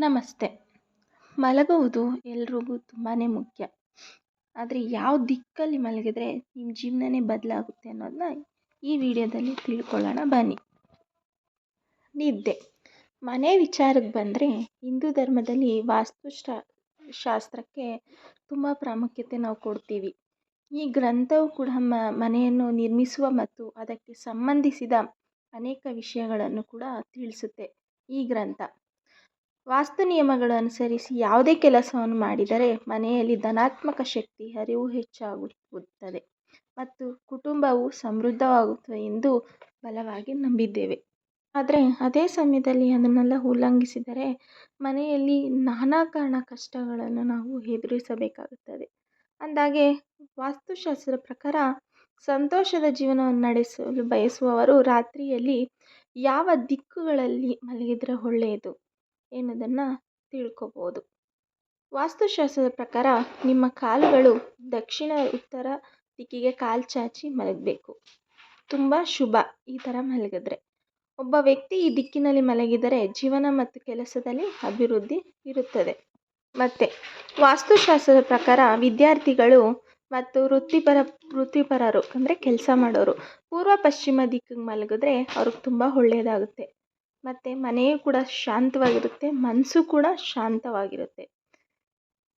ನಮಸ್ತೆ. ಮಲಗುವುದು ಎಲ್ರಿಗೂ ತುಂಬಾ ಮುಖ್ಯ. ಆದರೆ ಯಾವ ದಿಕ್ಕಲ್ಲಿ ಮಲಗಿದ್ರೆ ನಿಮ್ಮ ಜೀವನನೇ ಬದಲಾಗುತ್ತೆ ಅನ್ನೋದನ್ನ ಈ ವಿಡಿಯೋದಲ್ಲಿ ತಿಳ್ಕೊಳ್ಳೋಣ ಬನ್ನಿ. ನಿದ್ದೆ. ಮನೆ ವಿಚಾರಕ್ಕೆ ಬಂದರೆ ಹಿಂದೂ ಧರ್ಮದಲ್ಲಿ ವಾಸ್ತು ಶಾಸ್ತ್ರಕ್ಕೆ ತುಂಬ ಪ್ರಾಮುಖ್ಯತೆ ನಾವು ಕೊಡ್ತೀವಿ. ಈ ಗ್ರಂಥವು ಕೂಡ ಮನೆಯನ್ನು ನಿರ್ಮಿಸುವ ಮತ್ತು ಅದಕ್ಕೆ ಸಂಬಂಧಿಸಿದ ಅನೇಕ ವಿಷಯಗಳನ್ನು ಕೂಡ ತಿಳಿಸುತ್ತೆ ಈ ಗ್ರಂಥ. ವಾಸ್ತು ನಿಯಮಗಳು ಅನುಸರಿಸಿ ಯಾವುದೇ ಕೆಲಸವನ್ನು ಮಾಡಿದರೆ ಮನೆಯಲ್ಲಿ ಧನಾತ್ಮಕ ಶಕ್ತಿ ಹರಿವು ಹೆಚ್ಚಾಗುತ್ತದೆ ಮತ್ತು ಕುಟುಂಬವು ಸಮೃದ್ಧವಾಗುತ್ತದೆ ಎಂದು ಬಲವಾಗಿ ನಂಬಿದ್ದೇವೆ. ಆದರೆ ಅದೇ ಸಮಯದಲ್ಲಿ ಅದನ್ನೆಲ್ಲ ಉಲ್ಲಂಘಿಸಿದರೆ ಮನೆಯಲ್ಲಿ ನಾನಾ ಕಾರಣ ಕಷ್ಟಗಳನ್ನು ನಾವು ಎದುರಿಸಬೇಕಾಗುತ್ತದೆ. ಅಂದಾಗೆ ವಾಸ್ತುಶಾಸ್ತ್ರದ ಪ್ರಕಾರ ಸಂತೋಷದ ಜೀವನವನ್ನು ನಡೆಸಲು ಬಯಸುವವರು ರಾತ್ರಿಯಲ್ಲಿ ಯಾವ ದಿಕ್ಕುಗಳಲ್ಲಿ ಮಲಗಿದರೆ ಒಳ್ಳೆಯದು? ಎನ್ನುವುದನ್ನು ತಿಳ್ಕೊಬೋದು. ವಾಸ್ತುಶಾಸ್ತ್ರದ ಪ್ರಕಾರ ನಿಮ್ಮ ಕಾಲುಗಳು ದಕ್ಷಿಣ ಉತ್ತರ ದಿಕ್ಕಿಗೆ ಕಾಲು ಚಾಚಿ ಮಲಗಬೇಕು. ತುಂಬ ಶುಭ ಈ ಥರ ಮಲಗಿದ್ರೆ. ಒಬ್ಬ ವ್ಯಕ್ತಿ ಈ ದಿಕ್ಕಿನಲ್ಲಿ ಮಲಗಿದರೆ ಜೀವನ ಮತ್ತು ಕೆಲಸದಲ್ಲಿ ಅಭಿವೃದ್ಧಿ ಇರುತ್ತದೆ. ಮತ್ತು ವಾಸ್ತುಶಾಸ್ತ್ರದ ಪ್ರಕಾರ ವಿದ್ಯಾರ್ಥಿಗಳು ಮತ್ತು ವೃತ್ತಿಪರ, ವೃತ್ತಿಪರರು ಅಂದರೆ ಕೆಲಸ ಮಾಡೋರು. ಪೂರ್ವ ಪಶ್ಚಿಮ ದಿಕ್ಕಿಗೆ ಮಲಗಿದ್ರೆ ಅವ್ರಿಗೆ ತುಂಬ ಒಳ್ಳೆಯದಾಗುತ್ತೆ. ಮತ್ತು ಮನೆಯು ಕೂಡ ಶಾಂತವಾಗಿರುತ್ತೆ ಮನಸ್ಸು ಕೂಡ ಶಾಂತವಾಗಿರುತ್ತೆ.